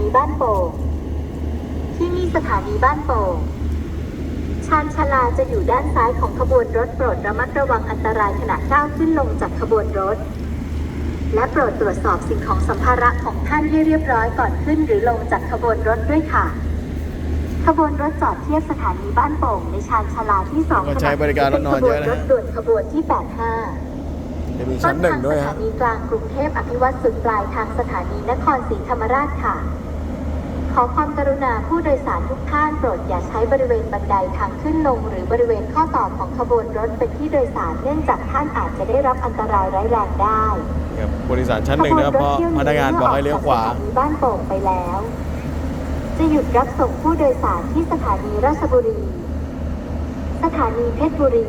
นีบ้านโป่งที่นี่สถานีบ้านโป่งชานชาลาจะอยู่ด้านซ้ายของขบวนรถโปรดระมัดระวังอันตรายขณะก้าวขึ้นลงจากขบวนรถ และโปรดตรวจสอบสิ่งของสัมภาระของท่านให้เรียบร้อยก่อนขึ้นหรือลงจากขบวนรถด้วยค่ะ ขบวนรถจอดเทียบสถานีบ้านโป่งในชานชาลาที่สองก็ใช้บริการรถนอนเยอะนะขบวนรถด่วนขบวนที่ 85 จะมีชั้นหนึ่งด้วยต้ทาฮะสถานีกลางกรุงเทพอภิวัตสุดปลายทางสถานีนครศรีธรรมราชค่ะ ขอความกรุณาผู้โดยสารทุกท่านโปรดอย่าใช้บริเวณบันไดทางขึ้นลง หรือบริเวณข้อต่อของขบวนรถเป็นที่โดยสารเนื่องจากท่านอาจจะได้รับอันตรายร้ายแรงได้ครับบริษัทชั้นหนึ่งนะครับเพราะพนักงานบอกให้เลี้ยวขวาขบนรถเที่ยนี้เมื่อออกจากสถานีบ้านโป่งไปแล้ว จะหยุดรับส่งผู้โดยสารที่สถานีราชบุรี สถานีเพชรบุรี